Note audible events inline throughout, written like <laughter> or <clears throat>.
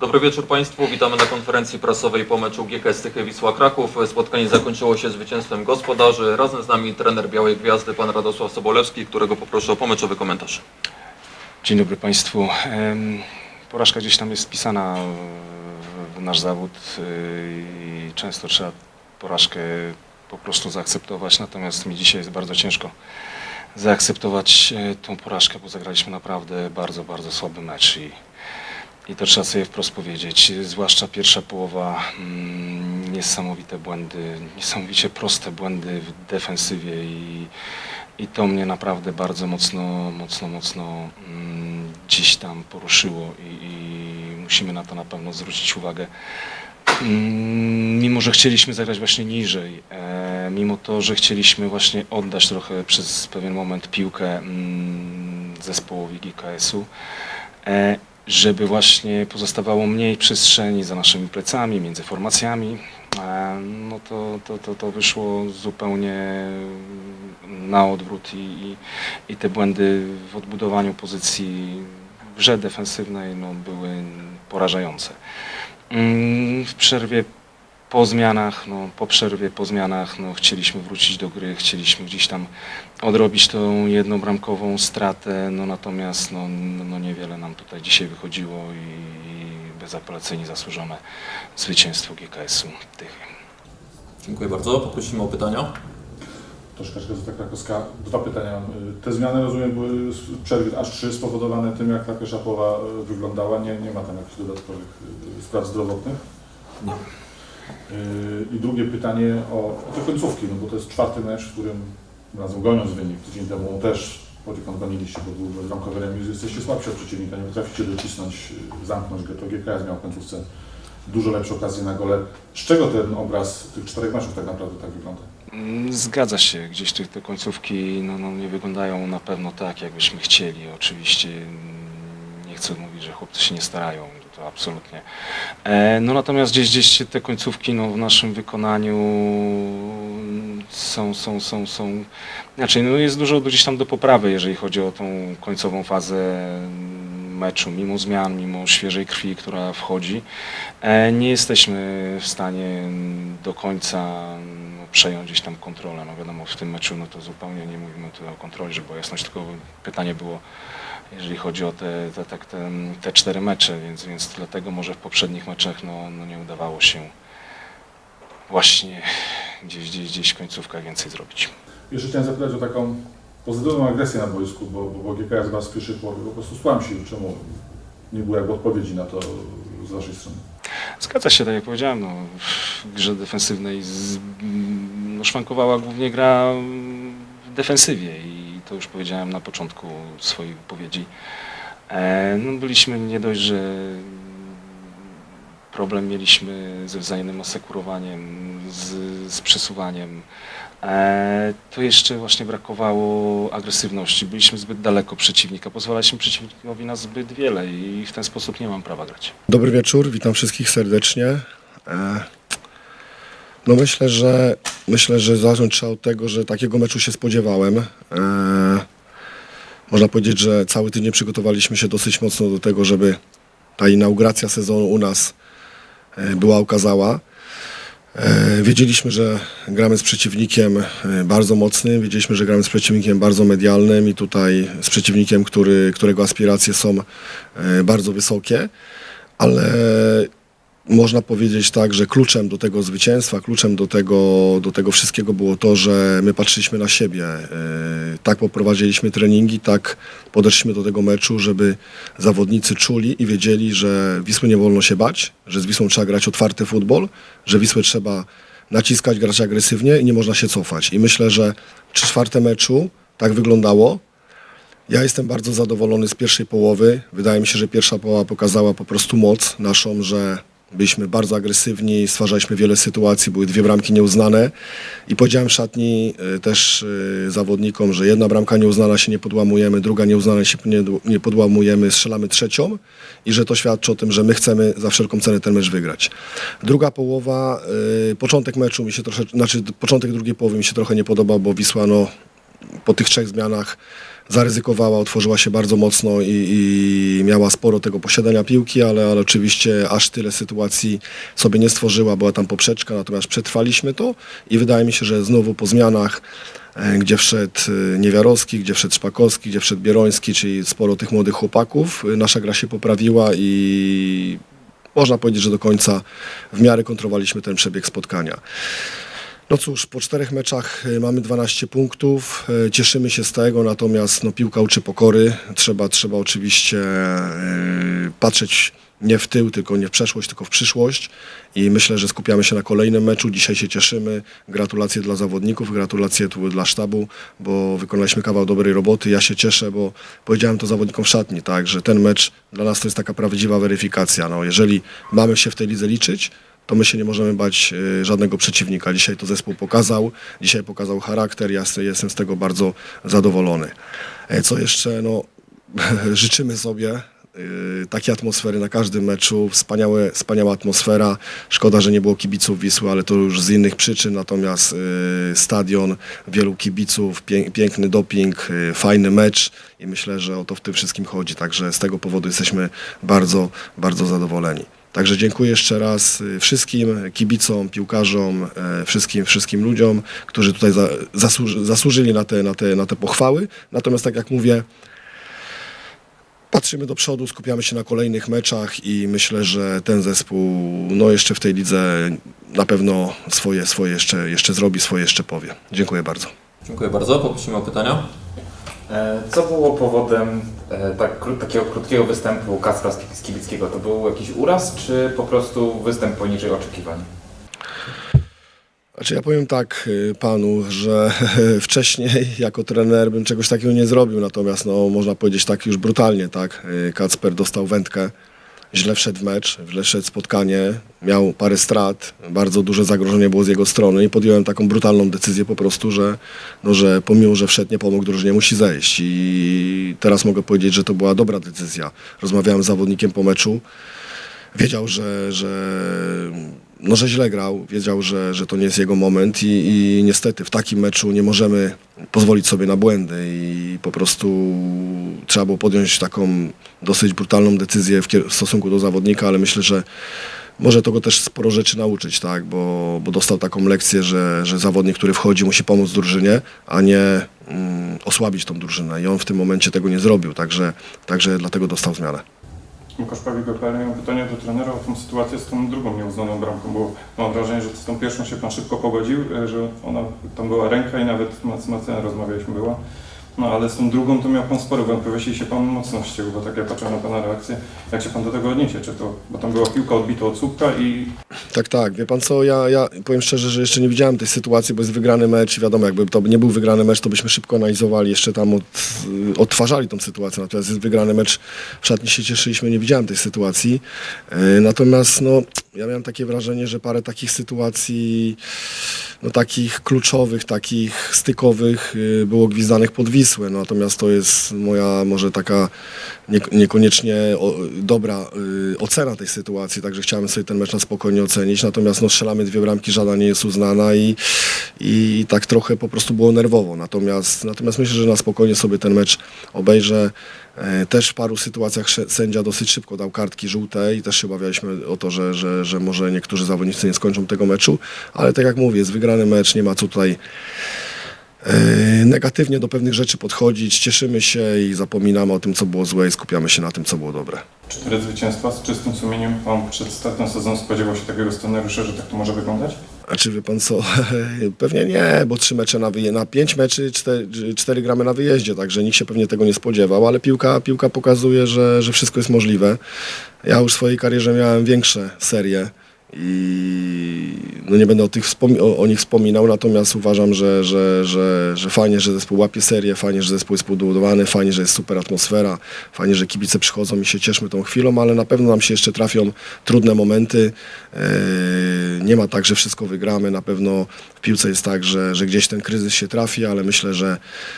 Dobry wieczór Państwu, witamy na konferencji prasowej po meczu GKS Tychy Wisła Kraków. Spotkanie zakończyło się zwycięstwem gospodarzy. Razem z nami trener Białej Gwiazdy, pan Radosław Sobolewski, którego poproszę o pomeczowy komentarz. Dzień dobry Państwu. Porażka gdzieś tam jest wpisana w- w nasz zawód y, i często trzeba porażkę po prostu zaakceptować, natomiast mi dzisiaj jest bardzo ciężko zaakceptować e, tą porażkę, bo zagraliśmy naprawdę bardzo, bardzo słaby mecz i, i to trzeba sobie wprost powiedzieć. Zwłaszcza pierwsza połowa, mm, niesamowite błędy, niesamowicie proste błędy w defensywie i, i to mnie naprawdę bardzo mocno, mocno, mocno mm, gdzieś tam poruszyło i, i musimy na to na pewno zwrócić uwagę. Mm, Mimo, że chcieliśmy zagrać właśnie niżej, e, mimo to, że chcieliśmy właśnie oddać trochę przez pewien moment piłkę zespołowi GKS-u, e, żeby właśnie pozostawało mniej przestrzeni za naszymi plecami, między formacjami, e, no to, to, to, to wyszło zupełnie na odwrót i, i, i te błędy w odbudowaniu pozycji w grze defensywnej no, były porażające. Mm, W przerwie po zmianach, no, po przerwie, po zmianach no, chcieliśmy wrócić do gry, chcieliśmy gdzieś tam odrobić tą jednobramkową stratę, no natomiast no, no niewiele nam tutaj dzisiaj wychodziło i, i bezapelacyjnie zasłużone zwycięstwo GKS-u Tychy. Dziękuję bardzo. Poprosimy o pytania. Troszkę Gazeta Krakowska. Dwa pytania. Te zmiany, rozumiem, były z przerwy aż trzy spowodowane tym, jak ta pierwsza połowa y, wyglądała. Nie, nie ma tam jakichś dodatkowych y, spraw zdrowotnych. Nie. Y, I drugie pytanie o, te końcówki, no bo to jest czwarty mecz, w którym razem goniąc wynik tydzień temu też poniekąd goniliście, bo był bezramkowy remis, jesteście słabsi od przeciwnika, nie potraficie docisnąć, y, zamknąć go. To GKS miał w końcówce dużo lepsze okazje na gole. Z czego ten obraz tych czterech meczów tak naprawdę tak wygląda? Mm, Zgadza się, gdzieś te, te końcówki no, no, nie wyglądają na pewno tak, jakbyśmy chcieli. Oczywiście mm, nie chcę mówić, że chłopcy się nie starają, to, absolutnie. E, no natomiast gdzieś, gdzieś te końcówki no, w naszym wykonaniu są, są, są, są, znaczy no, jest dużo gdzieś tam do poprawy, jeżeli chodzi o tą końcową fazę meczu, mimo zmian, mimo świeżej krwi, która wchodzi. E, Nie jesteśmy w stanie do końca no, przejąć gdzieś tam kontrolę. No wiadomo, w tym meczu no to zupełnie nie mówimy tu o kontroli, żeby jasność, tylko pytanie było, jeżeli chodzi o te, te, te, te, te cztery mecze, więc, więc dlatego może w poprzednich meczach no, no nie udawało się właśnie gdzieś, gdzieś, gdzieś w końcówkach więcej zrobić. Jeszcze chciałem zapytać o taką pozytywną agresję na boisku, bo, bo, bo GKS Was w połowie po prostu stłamsił. Czemu nie było jakby odpowiedzi na to z Waszej strony? Zgadza się, tak jak powiedziałem, no, w grze defensywnej z, no, szwankowała głównie gra w defensywie to już powiedziałem na początku swojej wypowiedzi. E, no, byliśmy nie dość, że problem mieliśmy ze wzajemnym asekurowaniem, z, z przesuwaniem. E, to jeszcze właśnie brakowało agresywności. Byliśmy zbyt daleko przeciwnika, pozwalaliśmy przeciwnikowi na zbyt wiele i w ten sposób nie mam prawa grać. Dobry wieczór, witam wszystkich serdecznie. E, No myślę, że myślę, że zacząć trzeba od tego, że takiego meczu się spodziewałem. E, Można powiedzieć, że cały tydzień przygotowaliśmy się dosyć mocno do tego, żeby ta inauguracja sezonu u nas e, była okazała. E, Wiedzieliśmy, że gramy z przeciwnikiem bardzo mocnym, wiedzieliśmy, że gramy z przeciwnikiem bardzo medialnym i tutaj z przeciwnikiem, który, którego aspiracje są bardzo wysokie, ale można powiedzieć tak, że kluczem do tego zwycięstwa, kluczem do tego, do tego wszystkiego było to, że my patrzyliśmy na siebie. E, Tak poprowadziliśmy treningi, tak podeszliśmy do tego meczu, żeby zawodnicy czuli i wiedzieli, że Wisły nie wolno się bać, że z Wisłą trzeba grać otwarty futbol, że Wisłę trzeba naciskać, grać agresywnie i nie można się cofać. I myślę, że trzy czwarte meczu tak wyglądało. Ja jestem bardzo zadowolony z pierwszej połowy. Wydaje mi się, że pierwsza połowa pokazała po prostu moc naszą, że byliśmy bardzo agresywni, stwarzaliśmy wiele sytuacji, były dwie bramki nieuznane i powiedziałem w szatni y, też y, zawodnikom, że jedna bramka nieuznana się nie podłamujemy, druga nieuznana się nie, podłamujemy, strzelamy trzecią i że to świadczy o tym, że my chcemy za wszelką cenę ten mecz wygrać. Druga połowa, y, początek meczu mi się trochę, znaczy początek drugiej połowy mi się trochę nie podobał, bo Wisła no, po tych trzech zmianach zaryzykowała, otworzyła się bardzo mocno i, i miała sporo tego posiadania piłki, ale, ale oczywiście aż tyle sytuacji sobie nie stworzyła, była tam poprzeczka, natomiast przetrwaliśmy to i wydaje mi się, że znowu po zmianach, e, gdzie wszedł e, Niewiarowski, gdzie wszedł Szpakowski, gdzie wszedł Bieroński, czyli sporo tych młodych chłopaków, e, nasza gra się poprawiła i można powiedzieć, że do końca w miarę kontrolowaliśmy ten przebieg spotkania. No cóż, po czterech meczach y, mamy 12 punktów, y, cieszymy się z tego, natomiast no, piłka uczy pokory. Trzeba, trzeba oczywiście y, patrzeć nie w tył, tylko nie w przeszłość, tylko w przyszłość i myślę, że skupiamy się na kolejnym meczu. Dzisiaj się cieszymy. Gratulacje dla zawodników, gratulacje tu dla sztabu, bo wykonaliśmy kawał dobrej roboty. Ja się cieszę, bo powiedziałem to zawodnikom w szatni, tak, że ten mecz dla nas to jest taka prawdziwa weryfikacja. No, jeżeli mamy się w tej lidze liczyć, to my się nie możemy bać y, żadnego przeciwnika. Dzisiaj to zespół pokazał, dzisiaj pokazał charakter, ja jestem z tego bardzo zadowolony. E, Co jeszcze, no, <laughs> życzymy sobie y, takiej atmosfery na każdym meczu, Wspaniałe, wspaniała atmosfera. Szkoda, że nie było kibiców Wisły, ale to już z innych przyczyn, natomiast y, stadion, wielu kibiców, pię, piękny doping, fajny mecz i myślę, że o to w tym wszystkim chodzi, także z tego powodu jesteśmy bardzo, bardzo zadowoleni. Także dziękuję jeszcze raz y, wszystkim kibicom, piłkarzom, e, wszystkim, wszystkim ludziom, którzy tutaj za, zasłuży, zasłużyli na te, na, te, na te pochwały. Natomiast tak jak mówię, patrzymy do przodu, skupiamy się na kolejnych meczach i myślę, że ten zespół no jeszcze w tej lidze na pewno swoje, swoje jeszcze, jeszcze zrobi, swoje jeszcze powie. Dziękuję bardzo. Dziękuję bardzo. Poprosimy o pytania. E, Co było powodem e, tak, takiego krótkiego występu Kacpra Ski- Skibickiego? To był jakiś uraz, czy po prostu występ poniżej oczekiwań? Znaczy ja powiem tak y, panu, że <laughs> wcześniej jako trener bym czegoś takiego nie zrobił, natomiast no, można powiedzieć tak już brutalnie, tak. Y, Kacper dostał wędkę, źle wszedł w mecz, źle wszedł spotkanie, miał parę strat, bardzo duże zagrożenie było z jego strony i podjąłem taką brutalną decyzję po prostu, że, no, że pomimo, że wszedł, nie pomógł drużynie, musi zejść i teraz mogę powiedzieć, że to była dobra decyzja. Rozmawiałem z zawodnikiem po meczu, wiedział, że, że, no, że źle grał, wiedział, że, że to nie jest jego moment i, i niestety w takim meczu nie możemy pozwolić sobie na błędy i po prostu trzeba było podjąć taką dosyć brutalną decyzję w, w stosunku do zawodnika, ale myślę, że może to go też sporo rzeczy nauczyć, tak? bo, bo dostał taką lekcję, że, że zawodnik, który wchodzi, musi pomóc drużynie, a nie mm, osłabić tą drużynę. I on w tym momencie tego nie zrobił, także, także dlatego dostał zmianę. Pawlik, PL. Mam pytanie do trenera o tą sytuację z tą drugą nieuznaną bramką, bo mam wrażenie, że z tą pierwszą się Pan szybko pogodził, e, że ona, tam była ręka i nawet z Macenem rozmawialiśmy była. No ale z tą drugą to miał Pan sporo wątpliwości i się Pan mocno ściął, bo tak ja patrzę na Pana reakcję. Jak się Pan do tego odniesie? Czy to, bo tam była piłka odbita od słupka i Tak, tak. Wie pan co, ja, ja powiem szczerze, że jeszcze nie widziałem tej sytuacji, bo jest wygrany mecz i wiadomo, jakby to nie był wygrany mecz, to byśmy szybko analizowali, jeszcze tam od, odtwarzali tą sytuację. Natomiast jest wygrany mecz, w szatni się cieszyliśmy, nie widziałem tej sytuacji. E, Natomiast no, ja miałem takie wrażenie, że parę takich sytuacji, no takich kluczowych, takich stykowych y, było gwizdanych pod Wisłę. No, natomiast to jest moja może taka nie, niekoniecznie dobra y, ocena tej sytuacji, także chciałem sobie ten mecz na spokojnie ocenić. Natomiast no, strzelamy dwie bramki, żadna nie jest uznana i, i tak trochę po prostu było nerwowo. Natomiast, natomiast myślę, że na spokojnie sobie ten mecz obejrzę. E, Też w paru sytuacjach sędzia dosyć szybko dał kartki żółte i też się obawialiśmy o to, że, że, że może niektórzy zawodnicy nie skończą tego meczu, ale tak jak mówię, jest mecz, nie ma co tutaj e, negatywnie do pewnych rzeczy podchodzić, cieszymy się i zapominamy o tym, co było złe i skupiamy się na tym, co było dobre. cztery zwycięstwa z czystym sumieniem. Pan przed startem sezonu spodziewał się takiego scenariusza, że tak to może wyglądać? A czy wie pan co? <laughs> pewnie nie, bo trzy mecze na wyjeździe, na pięć meczy cztery, cztery gramy na wyjeździe, także nikt się pewnie tego nie spodziewał, ale piłka, piłka pokazuje, że, że wszystko jest możliwe. Ja już w swojej karierze miałem większe serie i no nie będę o, tych o, o nich wspominał, natomiast uważam, że, że, że, że fajnie, że zespół łapie serię, fajnie, że zespół jest podbudowany, fajnie, że jest super atmosfera, fajnie, że kibice przychodzą i się cieszmy tą chwilą, ale na pewno nam się jeszcze trafią trudne momenty. Eee, Nie ma tak, że wszystko wygramy. Na pewno w piłce jest tak, że, że gdzieś ten kryzys się trafi, ale myślę, że,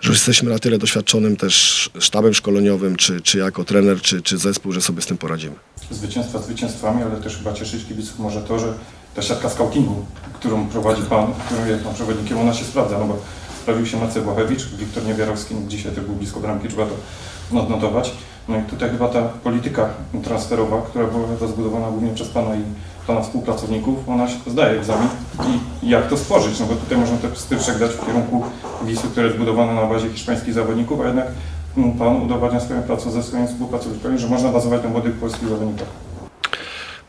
że jesteśmy na tyle doświadczonym też sztabem szkoleniowym, czy, czy jako trener, czy, czy zespół, że sobie z tym poradzimy. Zwycięstwa zwycięstwami, ale też chyba cieszyć kibiców może to, że ta siatka scoutingu, którą prowadzi Pan, którą jest Pan przewodnikiem, ona się sprawdza, no bo Pojawił się Maciej Błachewicz, Wiktor Niewiarowski, dzisiaj też był blisko bramki, trzeba to odnotować. No i tutaj chyba ta polityka transferowa, która była zbudowana głównie przez Pana i Pana współpracowników, ona się zdaje egzamin. I jak to stworzyć? No bo tutaj można też styczek dać w kierunku Wisły, która jest budowana na bazie hiszpańskich zawodników, a jednak Pan udowadnia swoją pracą ze swoimi współpracownikami, że można bazować na młodych polskich zawodnikach.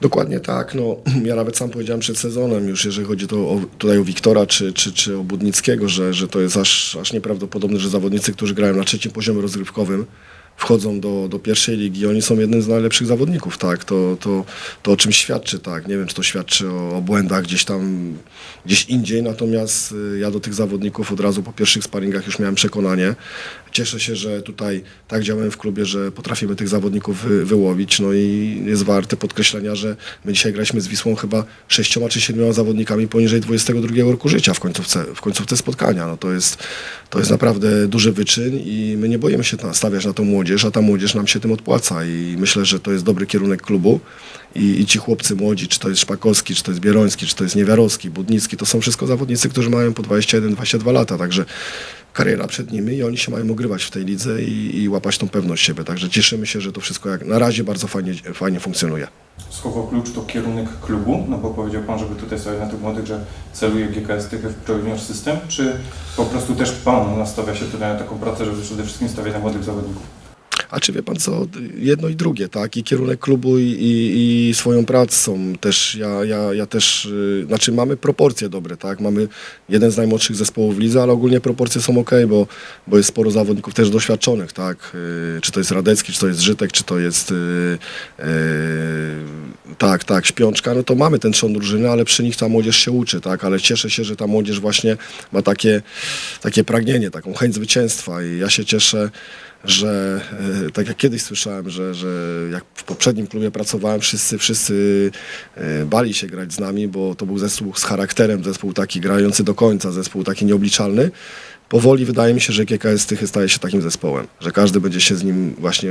Dokładnie tak. No, <clears throat> ja nawet sam powiedziałem przed sezonem, już jeżeli chodzi to o, tutaj o Wiktora czy, czy, czy o Budnickiego, że, że to jest aż, aż nieprawdopodobne, że zawodnicy, którzy grają na trzecim poziomie rozgrywkowym, wchodzą do, do pierwszej ligi, oni są jednym z najlepszych zawodników, tak, to, to, to o czym świadczy, tak, nie wiem, czy to świadczy o, o błędach gdzieś tam, gdzieś indziej, natomiast y, ja do tych zawodników od razu po pierwszych sparingach już miałem przekonanie, cieszę się, że tutaj tak działałem w klubie, że potrafimy tych zawodników wy, wyłowić, no i jest warte podkreślenia, że my dzisiaj graliśmy z Wisłą chyba sześcioma czy siedmioma zawodnikami poniżej 22 roku życia w końcówce, w końcówce spotkania, no to jest, to jest naprawdę duży wyczyn i my nie boimy się na- stawiać na tą młodzież, a ta młodzież nam się tym odpłaca i myślę, że to jest dobry kierunek klubu i, i ci chłopcy młodzi, czy to jest Szpakowski, czy to jest Bieroński, czy to jest Niewiarowski, Budnicki, to są wszystko zawodnicy, którzy mają po 21-22 lata, także kariera przed nimi i oni się mają ogrywać w tej lidze i, i łapać tą pewność siebie, także cieszymy się, że to wszystko jak na razie bardzo fajnie, fajnie funkcjonuje. Słowo klucz to kierunek klubu, no bo powiedział Pan, żeby tutaj stawiać na tych młodych, że celuje GKS w Pro System, czy po prostu też Pan nastawia się tutaj na taką pracę, żeby przede wszystkim stawiać na młodych zawodników? A czy wie pan co, jedno i drugie, tak? I kierunek klubu i, i, i swoją pracą też, ja, ja, ja też, y, znaczy mamy proporcje dobre, tak? Mamy jeden z najmłodszych zespołów w lidze, ale ogólnie proporcje są ok, bo, bo jest sporo zawodników też doświadczonych, tak? Y, Czy to jest Radecki, czy to jest Żytek, czy to jest y, y, tak, tak, Śpiączka, no to mamy ten trzon drużyny, ale przy nich ta młodzież się uczy, tak? Ale cieszę się, że ta młodzież właśnie ma takie, takie pragnienie, taką chęć zwycięstwa i ja się cieszę, że e, tak jak kiedyś słyszałem, że, że jak w poprzednim klubie pracowałem, wszyscy, wszyscy e, bali się grać z nami, bo to był zespół z charakterem, zespół taki grający do końca, zespół taki nieobliczalny. Powoli wydaje mi się, że GKS Tychy staje się takim zespołem, że każdy będzie się z nim właśnie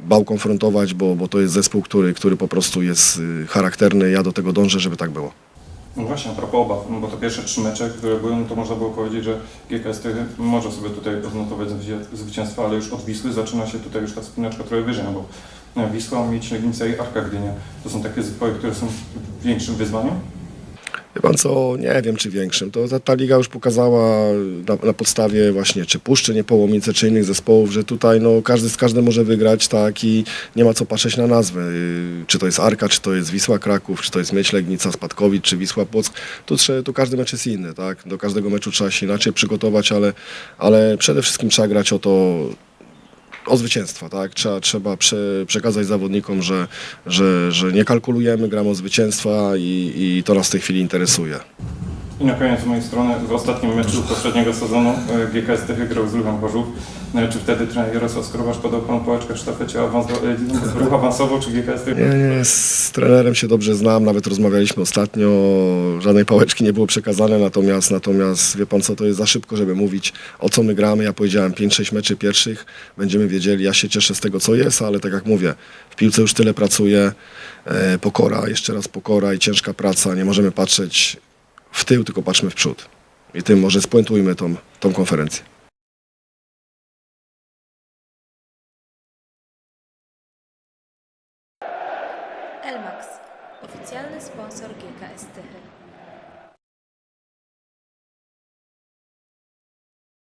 bał konfrontować, bo, bo to jest zespół, który, który po prostu jest y, charakterny. Ja do tego dążę, żeby tak było. No właśnie, a propos obaw, no bo te pierwsze trzy mecze, które były, no to można było powiedzieć, że GKS może sobie tutaj odnotować zwycię- zwycięstwo, ale już od Wisły zaczyna się tutaj już ta spinaczka trochę wyżej, no bo no, Wisła, Miedź, Legnica i Arka Gdynia to są takie zespoły, które są większym wyzwaniem. Wie pan co, nie wiem czy większym. To ta, ta liga już pokazała na, na podstawie właśnie czy Puszczy, Niepołomice, czy innych zespołów, że tutaj no, każdy z każdym może wygrać, tak i nie ma co patrzeć na nazwy. Yy, Czy to jest Arka, czy to jest Wisła Kraków, czy to jest Myśl Legnica, Spadkowicz, czy Wisła Płock. Tu, tu każdy mecz jest inny, tak? Do każdego meczu trzeba się inaczej przygotować, ale, ale przede wszystkim trzeba grać o to, o zwycięstwa, tak? Trzeba, trzeba prze, przekazać zawodnikom, że, że, że nie kalkulujemy, gramy o zwycięstwa i, i to nas w tej chwili interesuje. I na koniec z mojej strony, w ostatnim meczu poprzedniego sezonu e, GKS Tychy grał z Ruchem Chorzów. No, czy wtedy trener Jarosław Skrobasz podał Panu pałeczkę w sztafecie, awans e, ruch awansował, czy GKS? Nie, nie, z trenerem się dobrze znam, nawet rozmawialiśmy ostatnio, żadnej pałeczki nie było przekazane, natomiast, natomiast wie pan co, to jest za szybko, żeby mówić o co my gramy. Ja powiedziałem 5-6 meczy pierwszych, będziemy wiedzieli, ja się cieszę z tego co jest, ale tak jak mówię, w piłce już tyle pracuję, e, pokora, jeszcze raz pokora i ciężka praca, nie możemy patrzeć w tył, tylko patrzmy w przód. I tym może spuentujmy tą, tą konferencję.